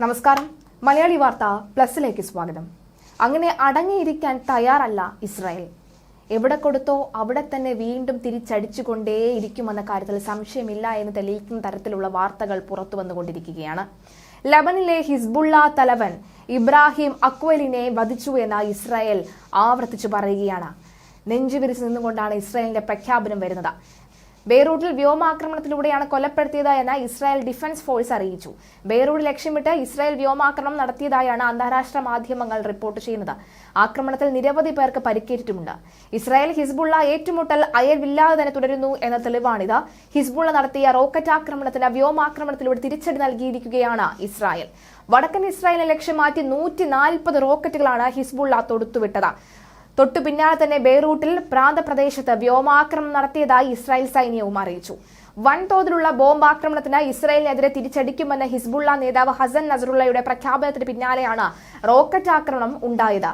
നമസ്കാരം. മലയാളി വാർത്ത പ്ലസിലേക്ക് സ്വാഗതം. അങ്ങനെ അടങ്ങിയിരിക്കാൻ തയ്യാറല്ല ഇസ്രായേൽ. എവിടെ കൊടുത്തോ അവിടെ തന്നെ വീണ്ടും തിരിച്ചടിച്ചുകൊണ്ടേയിരിക്കുമെന്ന കാര്യത്തിൽ സംശയമില്ല എന്ന് തെളിയിക്കുന്ന തരത്തിലുള്ള വാർത്തകൾ പുറത്തു വന്നുകൊണ്ടിരിക്കുകയാണ്. ലബനിലെ ഹിസ്ബുള്ള തലവൻ ഇബ്രാഹിം അക്വലിനെ വധിച്ചു എന്ന് ഇസ്രായേൽ ആവർത്തിച്ചു പറയുകയാണ്. നെഞ്ചുവിരിച്ച് നിന്നുകൊണ്ടാണ് ഇസ്രായേലിന്റെ പ്രഖ്യാപനം വരുന്നത്. ബെയ്റൂട്ടിൽ വ്യോമാക്രമണത്തിലൂടെയാണ് കൊലപ്പെടുത്തിയത് എന്ന് ഇസ്രായേൽ ഡിഫൻസ് ഫോഴ്സ് അറിയിച്ചു. ബെയ്റൂട്ട് ലക്ഷ്യമിട്ട് ഇസ്രായേൽ വ്യോമാക്രമണം നടത്തിയതായാണ് അന്താരാഷ്ട്ര മാധ്യമങ്ങൾ റിപ്പോർട്ട് ചെയ്യുന്നത്. ആക്രമണത്തിൽ നിരവധി പേർക്ക് പരിക്കേറ്റിട്ടുണ്ട്. ഇസ്രായേൽ ഹിസ്ബുള്ള ഏറ്റുമുട്ടൽ അയവില്ലാതെ തന്നെ തുടരുന്നു എന്ന തെളിവാണിത്. ഹിസ്ബുള്ള നടത്തിയ റോക്കറ്റ് ആക്രമണത്തിന് വ്യോമാക്രമണത്തിലൂടെ തിരിച്ചടി നൽകിയിരിക്കുകയാണ് ഇസ്രായേൽ. വടക്കൻ ഇസ്രായേലിനെ ലക്ഷ്യമാറ്റി നൂറ്റി നാൽപ്പത് റോക്കറ്റുകളാണ് ഹിസ്ബുള്ള തൊടുത്തുവിട്ടത്. തൊട്ടു പിന്നാലെ തന്നെ ബെയ്റൂട്ടിൽ പ്രാന്തപ്രദേശത്ത് വ്യോമാക്രമണം നടത്തിയതായി ഇസ്രായേൽ സൈന്യവും അറിയിച്ചു. വൻതോതിലുള്ള ബോംബാക്രമണത്തിന് ഇസ്രായേലിനെതിരെ തിരിച്ചടിക്കുമെന്ന് ഹിസ്ബുള്ള നേതാവ് ഹസൻ നസറുള്ളയുടെ പ്രഖ്യാപനത്തിന് പിന്നാലെയാണ് റോക്കറ്റ് ആക്രമണം ഉണ്ടായത്.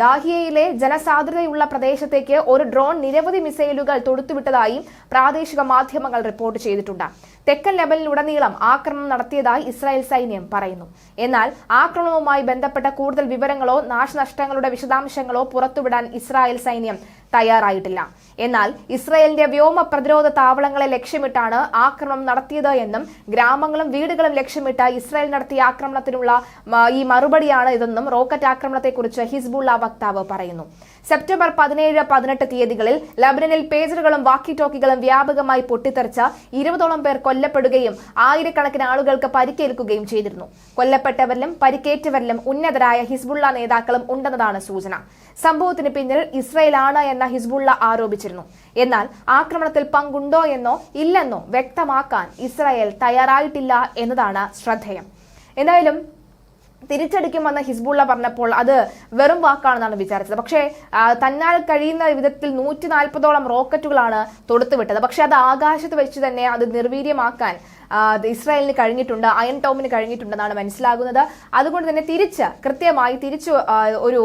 ദാഹിയയിലെ ജനസാന്ദ്രതയുള്ള പ്രദേശത്തേക്ക് ഒരു ഡ്രോൺ നിരവധി മിസൈലുകൾ തൊടുത്തുവിട്ടതായും പ്രാദേശിക മാധ്യമങ്ങൾ റിപ്പോർട്ട് ചെയ്തിട്ടുണ്ട്. തെക്കൻ ലെബനിലുടനീളം ആക്രമണം നടത്തിയതായി ഇസ്രായേൽ സൈന്യം പറയുന്നു. എന്നാൽ ആക്രമണവുമായി ബന്ധപ്പെട്ട കൂടുതൽ വിവരങ്ങളോ നാശനഷ്ടങ്ങളുടെ വിശദാംശങ്ങളോ പുറത്തുവിടാൻ ഇസ്രായേൽ സൈന്യം തയ്യാറായിട്ടില്ല. എന്നാൽ ഇസ്രയേലിന്റെ വ്യോമ പ്രതിരോധ താവളങ്ങളെ ലക്ഷ്യമിട്ടാണ് ആക്രമണം നടത്തിയത് എന്നും ഗ്രാമങ്ങളും വീടുകളും ലക്ഷ്യമിട്ട് ഇസ്രായേൽ നടത്തിയ ആക്രമണത്തിനുള്ള ഈ മറുപടിയാണ് ഇതെന്നും റോക്കറ്റ് ആക്രമണത്തെക്കുറിച്ച് ഹിസ്ബുള്ള വക്താവ് പറയുന്നു. സെപ്റ്റംബർ പതിനേഴ് പതിനെട്ട് തീയതികളിൽ ലബനനിൽ പേജറുകളും വാക്കി ടോക്കികളും വ്യാപകമായി പൊട്ടിത്തെറിച്ച് ഇരുപതോളം പേർ കൊല്ലപ്പെടുകയും ആയിരക്കണക്കിന് ആളുകൾക്ക് പരിക്കേൽക്കുകയും ചെയ്തിരുന്നു. കൊല്ലപ്പെട്ടവരിലും പരിക്കേറ്റവരിലും ഉന്നതരായ ഹിസ്ബുള്ള നേതാക്കളും ഉണ്ടെന്നതാണ് സൂചന. സംഭവത്തിന് പിന്നിൽ ഇസ്രയേലാണ് എന്ന ഹിസ്ബുള്ള ആരോപിച്ചിരുന്നു. എന്നാൽ ആക്രമണത്തിൽ പങ്കുണ്ടോ എന്നോ ഇല്ലെന്നോ വ്യക്തമാക്കാൻ ഇസ്രായേൽ തയ്യാറായിട്ടില്ല എന്നതാണ് ശ്രദ്ധേയം. എന്തായാലും തിരിച്ചടിക്കുമെന്ന് ഹിസ്ബുള്ള പറഞ്ഞപ്പോൾ അത് വെറും വാക്കാണെന്നാണ് വിചാരിച്ചത്. പക്ഷേ തന്നാൽ കഴിയുന്ന വിധത്തിൽ നൂറ്റി നാൽപ്പതോളം റോക്കറ്റുകളാണ് തൊടുത്തുവിട്ടത്. പക്ഷേ അത് ആകാശത്ത് വെച്ച് തന്നെ അത് നിർവീര്യമാക്കാൻ ഇസ്രായേലിന് കഴിഞ്ഞിട്ടുണ്ട് അയൺ ടോമിന് കഴിഞ്ഞിട്ടുണ്ടെന്നാണ് മനസ്സിലാകുന്നത്. അതുകൊണ്ട് തന്നെ തിരിച്ച് കൃത്യമായി തിരിച്ചു ഒരു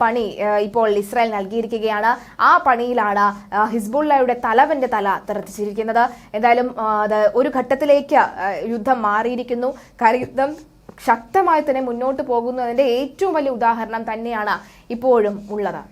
പണി ഇപ്പോൾ ഇസ്രായേൽ നൽകിയിരിക്കുകയാണ്. ആ പണിയിലാണ് ഹിസ്ബുള്ളയുടെ തലവന്റെ തല തെറിച്ചിരിക്കുന്നത്. എന്തായാലും ഒരു ഘട്ടത്തിലേക്ക് യുദ്ധം മാറിയിരിക്കുന്നു. കരയുദ്ധം ശക്തമായി തന്നെ മുന്നോട്ട് പോകുന്നതിന്റെ ഏറ്റവും വലിയ ഉദാഹരണം തന്നെയാണ് ഇപ്പോഴും ഉള്ളത്.